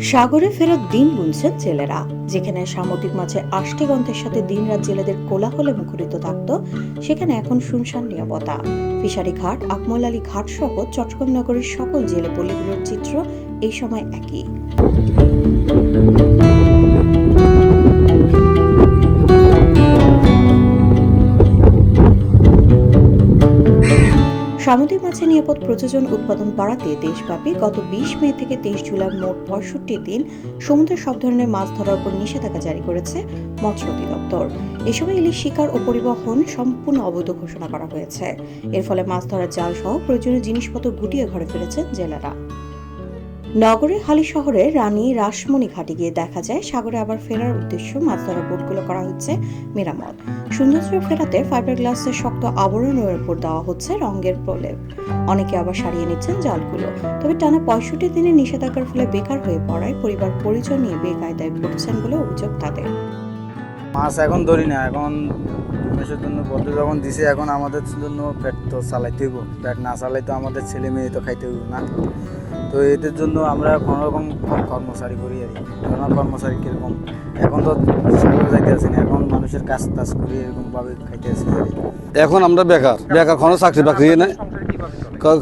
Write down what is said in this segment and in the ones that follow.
সাগরে ফেরার দিন গুনছেন জেলেরা, যেখানে সামুদ্রিক মাছে আষ্টিগন্ধের সাথে দিনরাত জেলেদের কোলাহলে মুখরিত থাকত, সেখানে এখন শুনশান নিরাপত্তা ফিশারি ঘাট, আকমল আলী ঘাট সহ চট্টগ্রাম নগরের সকল জেলে পল্লীগুলোর চিত্র এই সময় একই। সামুদ্রিক মাছের নিরাপদ প্রযোজন উৎপাদন বাড়াতে দেশব্যাপী গত বিশ মে থেকে তেইশ জুলাই মোট পঁয়ষট্টি দিন সমুদ্রে সব ধরনের মাছ ধরার উপর নিষেধাজ্ঞা জারি করেছে মৎস্য অধিদপ্তর। এ সময় ইলিশ শিকার ও পরিবহন সম্পূর্ণ অবৈধ ঘোষণা করা হয়েছে। এর ফলে মাছ ধরার জাল সহ প্রয়োজনীয় জিনিসপত্র গুটিয়ে ঘরে ফিরেছেন জেলেরা। নগরের হালি শহরে রানী রাসমণি ঘাটে গিয়ে দেখা যায়, সাগরে আবার ফেরার উদ্দেশ্য মাছ ধরার বোটগুলো করা হচ্ছে মেরামত সৌন্দর্য ফেরাতে ফাইবার গ্লাসের শক্ত আবরণের উপর দেওয়া হচ্ছে রঙের প্রলেপ। অনেকে আবার সারিয়ে নিচ্ছেন জালগুলো। তবে টানা পঁয়ষট্টি দিনে নিষেধাজ্ঞার ফলে বেকার হয়ে পড়ায় পরিবার পরিচয় নিয়ে বেকায়দায় পড়ছেন বলে অভিযোগ তাদের। মাছ এখন ধরি না এখন মেসের জন্য বদ্ধ যখন দিছে এখন আমাদের জন্য পেট তো চালাইতে হইব। পেট না চালাই তো আমাদের ছেলে মেয়ে তো খাইতে হইব না। তো এদের জন্য আমরা কোনো রকম কর্মচারী করি আর কি। কোনো কর্মচারী কীরকম? এখন তো সাগর যাইতে আছি না এখন মানুষের কাজ টাজ করি এরকমভাবে খাইতে আছি আর এখন আমরা বেকার বেকার কোনো চাকরি বাকরি নাই।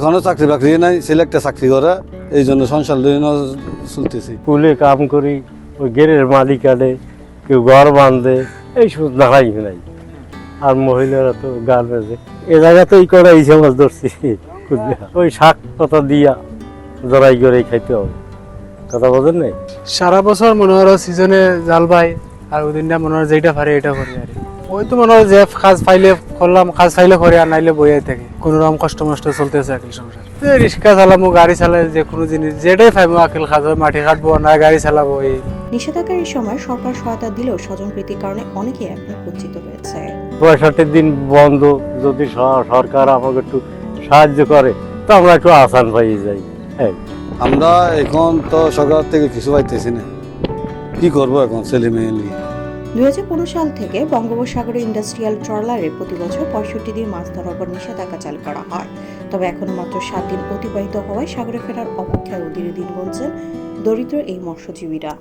কোনো চাকরি বাকরি নাই ছেলে একটা চাকরি করে এই জন্য সংসার লইন চলতেছি। কুলে কাম করি ওই গেরের মালিক আনে কেউ ঘর বাঁধে, এই সব নাড়াই নাই। আর মহিলারা তো বাজে এ জায়গাতেই করে এই মাছ ধরছি ওই শাক পাতা দিয়া জড়াই করে খাইতে হবে। কথা বোঝেন নাই? সারা বছর মনে হয় সিজনে জাল বাই আর ওই দিনটা মনে হয় যেটা পারে এটা করি আর ওই তো মনে হয় যে কাজ পাইলে করলাম, কাজ পাইলে করে আর নাইলে বইয়ে থাকে। কোনো রকম কষ্ট মষ্ট চলতেছে আকিল সংসার। রিক্সা চালামো গাড়ি চালাই যে কোনো জিনিস যেটাই পাইবো আকিল খাজ মাটি কাটবো না গাড়ি চালাবো এই। নিষেধাজ্ঞার এই সময় সরকার সহায়তা দিলেও স্বজন প্রীতির কারণে অনেকেই এখন বঞ্চিত হয়েছে। পঁয়ষট্টি দিন বন্ধ যদি সরকার আমাকে একটু সাহায্য করে তো আমরা একটু আসান পাইয়ে যাই। হ্যাঁ আমরা এখন তো সরকার থেকে কিছু পাইতেছি না। কি করব এখন ছেলে মেয়ে নিয়ে? দুই হাজার পনেরো সাল থেকে বঙ্গোপসাগরে ইন্ডাস্ট্রিয়াল ট্রলারে প্রতি বছর পঁয়ষট্টি দিন মাছ ধরার উপর নিষেধাজ্ঞা চালু করা হয়। তবে এখনও মাত্র সাত দিন অতিবাহিত হওয়ায় সাগরে ফেরার অপেক্ষায় অধীরে দিন বলছেন দরিদ্র এই মৎস্যজীবীরা।